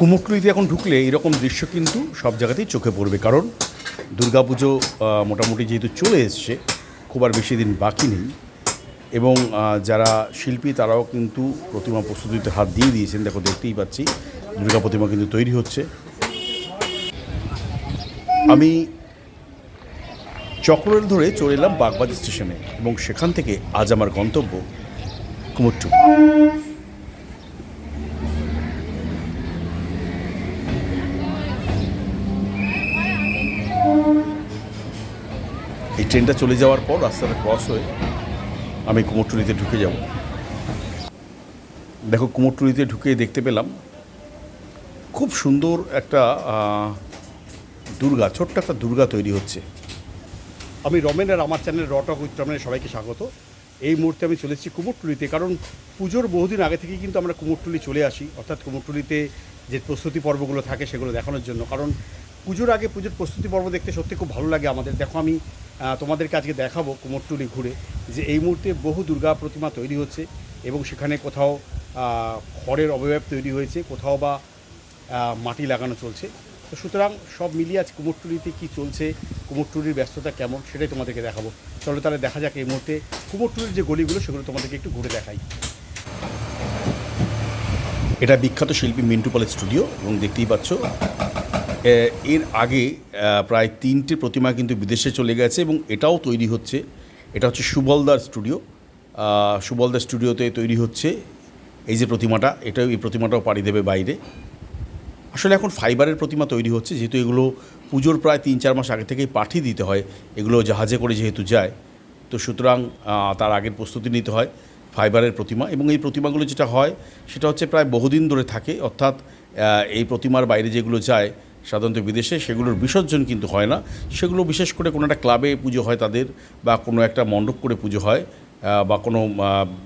কুমোরটুলিতে এখন ঢুকলে এরকম দৃশ্য কিন্তু সব জায়গাতেই চোখে পড়বে, কারণ দুর্গাপুজো মোটামুটি যেহেতু চলে এসছে, খুব আর বেশি দিন বাকি নেই। এবং যারা শিল্পী তারাও কিন্তু প্রতিমা প্রস্তুতিতে হাত দিয়ে দিয়েছেন, দেখো দেখতেই পাচ্ছি, দুর্গা প্রতিমা কিন্তু তৈরি হচ্ছে। আমি চক্রের ধরে চলে এলাম বাগবাজার স্টেশনে, এবং সেখান থেকে আজ আমার গন্তব্য কুমোরটুলি এই ট্রেনটা চলে যাওয়ার পর রাস্তাটা ক্রস হয়ে আমি কুমোরটুলিতে ঢুকে যাব। দেখো, কুমোরটুলিতে ঢুকে দেখতে পেলাম খুব সুন্দর একটা দুর্গা, ছোট্ট একটা দুর্গা তৈরি হচ্ছে। আমি রমেন আর আমার চ্যানেল রটক উইথ রমেনের সবাইকে স্বাগত। এই মুহূর্তে আমি চলে এসেছি কুমোরটুলিতে, কারণ পুজোর বহুদিন আগে থেকেই কিন্তু আমরা কুমোরটুলি চলে আসি, অর্থাৎ কুমোরটুলিতে যে প্রস্তুতি পর্বগুলো থাকে সেগুলো দেখানোর জন্য। কারণ পুজোর আগে পুজোর প্রস্তুতি পর্ব দেখতে সত্যি খুব ভালো লাগে আমাদের। দেখো আমি তোমাদেরকে আজকে দেখাবো কুমোরটুলি ঘুরে যে এই মুহূর্তে বহু দুর্গা প্রতিমা তৈরি হচ্ছে এবং সেখানে কোথাও খড়ের অবয়ব তৈরি হয়েছে, কোথাও বা মাটি লাগানো চলছে। তো সুতরাং সব মিলিয়ে আজ কুমোরটুলিতে কী চলছে, কুমোরটুলির ব্যস্ততা কেমন সেটাই তোমাদেরকে দেখাবো। চলো তাহলে দেখা যাক এই মুহূর্তে কুমোরটুলির যে গলিগুলো সেগুলো তোমাদেরকে একটু ঘুরে দেখাই। এটা বিখ্যাত শিল্পী মিন্টু পালের স্টুডিও এবং দেখতেই পাচ্ছ এর আগে প্রায় তিনটে প্রতিমা কিন্তু বিদেশে চলে গেছে এবং এটাও তৈরি হচ্ছে। এটা হচ্ছে সুবলদার স্টুডিও। সুবলদার স্টুডিওতে তৈরি হচ্ছে এই যে প্রতিমাটা এটাও এই প্রতিমাটাও পাড়ি দেবে বাইরে। আসলে এখন ফাইবারের প্রতিমা তৈরি হচ্ছে, যেহেতু এগুলো পুজোর প্রায় তিন চার মাস আগে থেকেই পাঠিয়ে দিতে হয়, এগুলো জাহাজে করে যেহেতু যায়, তো সুতরাং তার আগের প্রস্তুতি নিতে হয় ফাইবারের প্রতিমা এবং এই প্রতিমাগুলো যেটা হয়, সেটা হচ্ছে প্রায় বহুদিন ধরে থাকে, অর্থাৎ এই প্রতিমার বাইরে যেগুলো যায় সাধারণত বিদেশে সেগুলোর বিসর্জন কিন্তু হয় না। সেগুলো বিশেষ করে কোনো একটা ক্লাবে পুজো হয় তাদের বা কোনো একটা মণ্ডপ করে পুজো হয় বা কোনো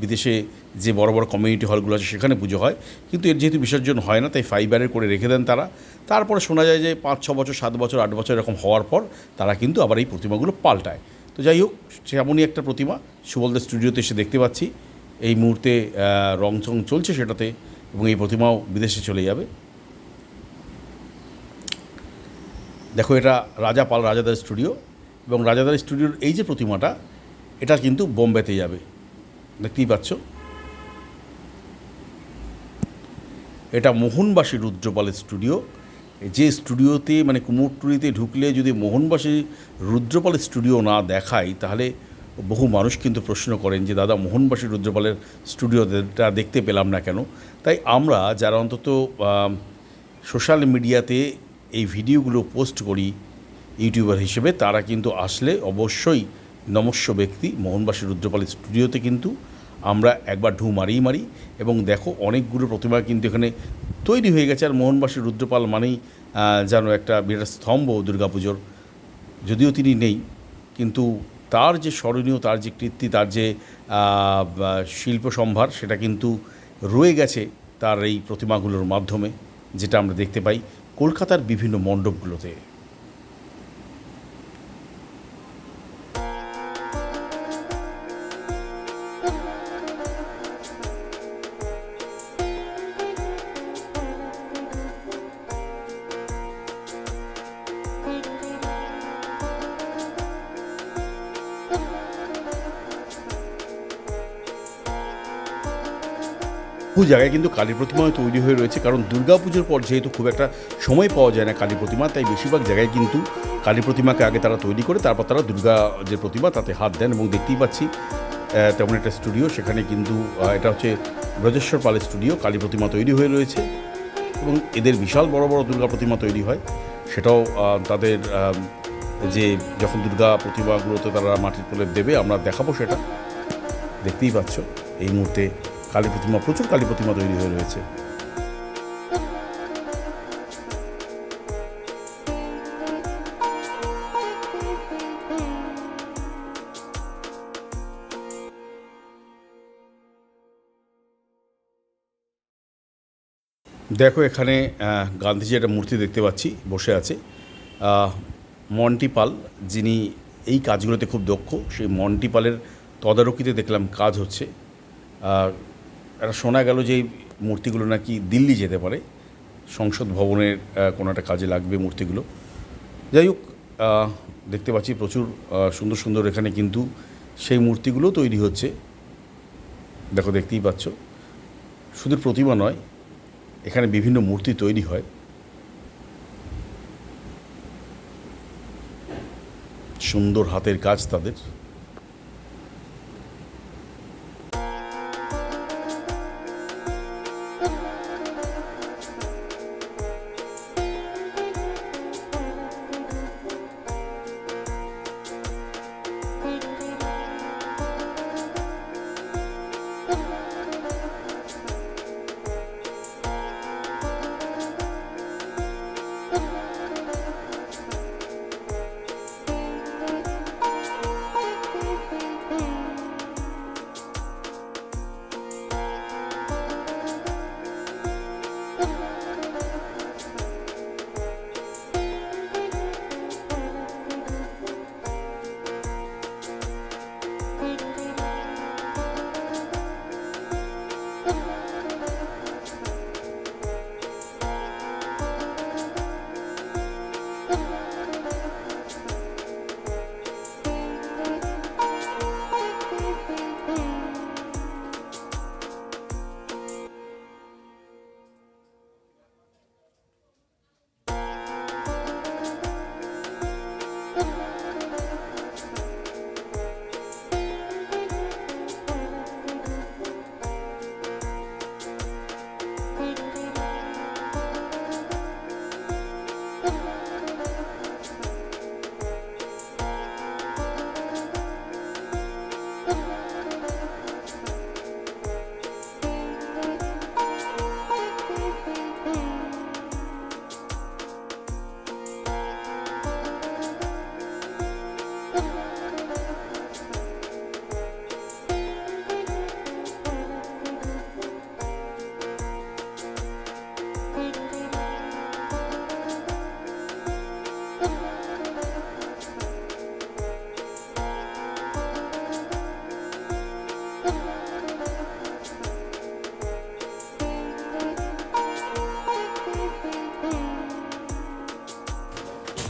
বিদেশে যে বড় বড় কমিউনিটি হলগুলো আছে সেখানে পুজো হয়। কিন্তু এর যেহেতু বিসর্জন হয় না, তাই ফাইবারের করে রেখে দেন তারা। তারপরে শোনা যায় যে পাঁচ, ছ বছর, সাত বছর, আট বছর এরকম হওয়ার পর তারা কিন্তু আবার এই প্রতিমাগুলো পাল্টায়। তো যাই হোক সেমনই একটা প্রতিমা সুবলদের স্টুডিওতে এসে দেখতে পাচ্ছি। এই মুহূর্তে রং চং চলছে সেটাতে এবং এই প্রতিমাও বিদেশে চলে যাবে। দেখো, এটা রাজা পাল রাজাদার স্টুডিও এবং রাজাদার স্টুডিওর এই যে প্রতিমাটা, এটা কিন্তু বোম্বেতে যাবে। দেখতেই পাচ্ছ? এটা মোহনবাসী রুদ্রপালের স্টুডিও যে স্টুডিওতে মানে কুমোরটুলিতে ঢুকলে যদি মোহনবাসী রুদ্রপালের স্টুডিও না দেখায়, তাহলে বহু মানুষ কিন্তু প্রশ্ন করেন যে, দাদা, মোহনবাসী রুদ্রপালের স্টুডিওটা দেখতে পেলাম না কেন? তাই আমরা যারা অন্তত সোশ্যাল মিডিয়াতে এই ভিডিওগুলো পোস্ট করি ইউটিউবার হিসেবে, তারা কিন্তু আসলে অবশ্যই নমস্য ব্যক্তি, মোহনবাসী রুদ্রপালের স্টুডিওতে কিন্তু আমরা একবার ঢু মারিয়ে মারি। এবং দেখো, অনেকগুলো প্রতিমা কিন্তু এখানে তৈরি হয়ে গেছে। আর মোহনবাসী রুদ্রপাল মানেই যেন একটা বিরাট স্তম্ভ দুর্গাপুজোর। যদিও তিনি নেই, কিন্তু তার যে স্মরণীয়, তার যে কীর্তি, তার যে শিল্প সম্ভার, সেটা কিন্তু রয়ে গেছে তার এই প্রতিমাগুলোর মাধ্যমে, যেটা আমরা দেখতে পাই। কলকাতার বিভিন্ন মণ্ডপগুলোতে বহু জায়গায় কিন্তু কালী প্রতিমা তৈরি হয়ে রয়েছে, কারণ দুর্গা পুজোর পর যেহেতু খুব একটা সময় পাওয়া যায় না কালী প্রতিমা, তাই বেশিরভাগ জায়গায় কিন্তু কালী প্রতিমাকে আগে তারা তৈরি করে, তারপর তারা দুর্গা যে প্রতিমা তাতে হাত দেন এবং দেখতেই পাচ্ছি তেমন একটা স্টুডিও সেখানে কিন্তু এটা হচ্ছে ব্রজেশ্বর পালের স্টুডিও কালী প্রতিমা তৈরি হয়ে রয়েছে এবং এদের বিশাল বড় বড় দুর্গা প্রতিমা তৈরি হয়। সেটাও তাদের যে যখন দুর্গা প্রতিমাগুলোতে তারা মাটির প্রলেপ দেবে, আমরা দেখাবো সেটা। দেখতেই পাচ্ছ, এই মুহূর্তে কালী প্রতিমা, প্রচুর কালী প্রতিমা তৈরি হয়ে রয়েছে। দেখো এখানে গান্ধীজি একটা মূর্তি দেখতে পাচ্ছি, বসে আছে। মন্টি পাল, যিনি এই কাজগুলোতে খুব দক্ষ, সেই মন্টি পালের তদারকিতে দেখলাম কাজ হচ্ছে। এটা শোনা গেল যে মূর্তিগুলো নাকি দিল্লি যেতে পারে। সংসদ ভবনের কোনো একটা কাজে লাগবে মূর্তিগুলো। যাই হোক দেখতে পাচ্ছি প্রচুর সুন্দর সুন্দর এখানে কিন্তু সেই মূর্তিগুলো তৈরি হচ্ছে। দেখো, দেখতেই পাচ্ছ। শুধু প্রতিমা নয়, এখানে বিভিন্ন মূর্তি তৈরি হয়। সুন্দর হাতের কাজ তাদের।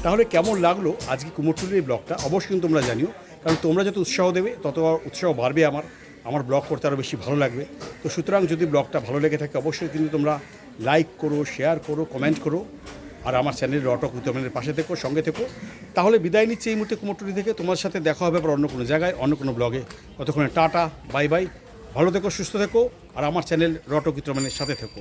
তাহলে কেমন লাগল আজকে কুমোরটুলির এই ব্লগটা? অবশ্যই কিন্তু তোমরা জানিও, কারণ তোমরা যত উৎসাহ দেবে, তত উৎসাহ বাড়বে আমার। আমার ব্লগ করতে আরও বেশি ভালো লাগবে। তো সুতরাং যদি ব্লগটা ভালো লেগে থাকে, অবশ্যই কিন্তু তোমরা লাইক করো শেয়ার করো কমেন্ট করো। আর আমার চ্যানেল রটক উত্তমের পাশে থেকো, সঙ্গে থেকো। তাহলে বিদায় নিচ্ছি এই মুহূর্তে কুমোরটুলি থেকে। তোমার সাথে দেখা হবে আবার অন্য কোনো জায়গায়, অন্য কোনো ব্লগে। ততক্ষণে টাটা বাই বাই ভালো থেকো, সুস্থ থেকো। আর আমার চ্যানেল রটক উত্তমের সাথে থেকো।